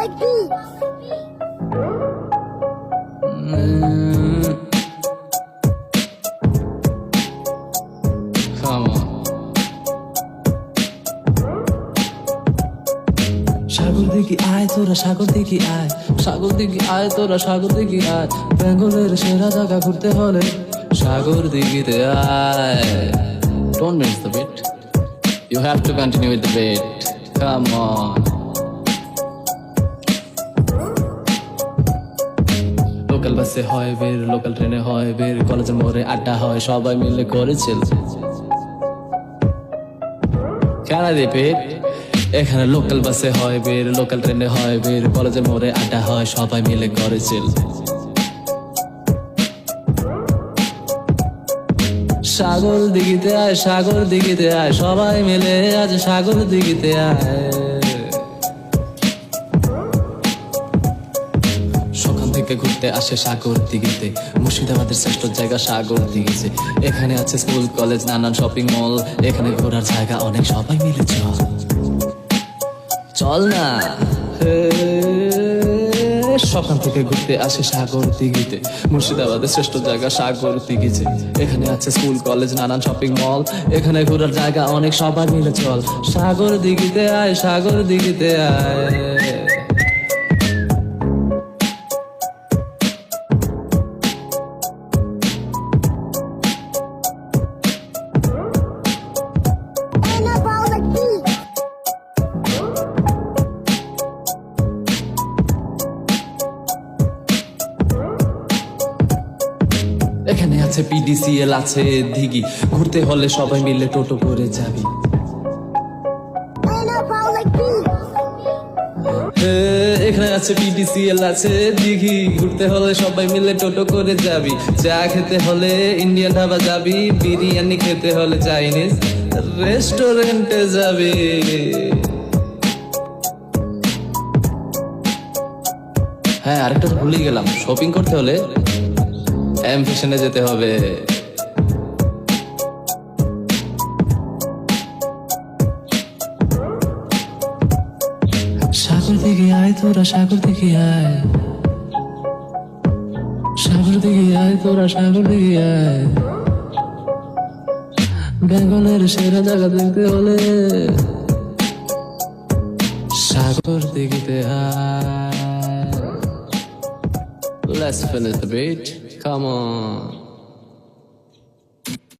like beats. Mm. আয় তোরা সাগর দেখি আয়। সাগর দেখি আয় তোরা সাগর দেখি আয়। বেঙ্গলের সেরা ঘুরতে হলে সাগর দিঘিতে আয়। Don't miss the beat you have to continue with the beat come on local বাসে হয়, বের লোকাল ট্রেনে হয়, বের কলেজের মোড়ে আড্ডা হয়, সবাই মিলে করেছিল কেন রিপিট এখানে লোকাল বাসে হয়, বের লোকাল ট্রেনে হয়, বের কলেজের মোড়ে আড্ডা হয়, সবাই মিলে করেছিল সাগর দিঘিতে আয়, সাগর দিঘিতে আয়, সবাই মিলে আজ সাগর দিঘিতে আয়। থেকে ঘুরতে আসে সাগর দিঘিতে। মুর্শিদাবাদের শ্রেষ্ঠ জায়গা সাগর দিঘিতে। এখানে আছে স্কুল, কলেজ, নানান শপিং মল এখানে ঘোরার জায়গা অনেক, সবাই মিলে চল। চল না। সকাল থেকে ঘুরতে আসে সাগর দিঘিতে। মুর্শিদাবাদের শ্রেষ্ঠ জায়গা সাগর দিঘিতে। এখানে আছে স্কুল, কলেজ, নানান শপিং মল এখানে ঘোরার জায়গা অনেক, সবাই মিলে চল। সাগর দিঘিতে আয়, সাগর দিঘিতে আয়। এখানে আছে পিডিসিএল আছে দিঘি ঘুরতে হলে সবাই মিলে টোটো করে যাবি। এখানে আছে পিডিসিএল আছে দিঘি ঘুরতে হলে সবাই মিলে টোটো করে যাবি। চা খেতে হলে ইন্ডিয়ান ধাবা যাবি। বিরিয়ানি খেতে হলে চাইনিজ রেস্টুরেন্টে যাবি। হ্যাঁ আরেকটা ভুলে গেলাম। শপিং করতে হলে এম ফ্যাশনে যেতে হবে। সাগর দিকে আয় তোরা সাগর দিকে আয়। সাগর দিকে আয় তোরা সাগর দিকে আয়। বেঙ্গলের সেরা জায়গা দেখতে হলে সাগর দিকে আয়। Let's finish the beat. Come on.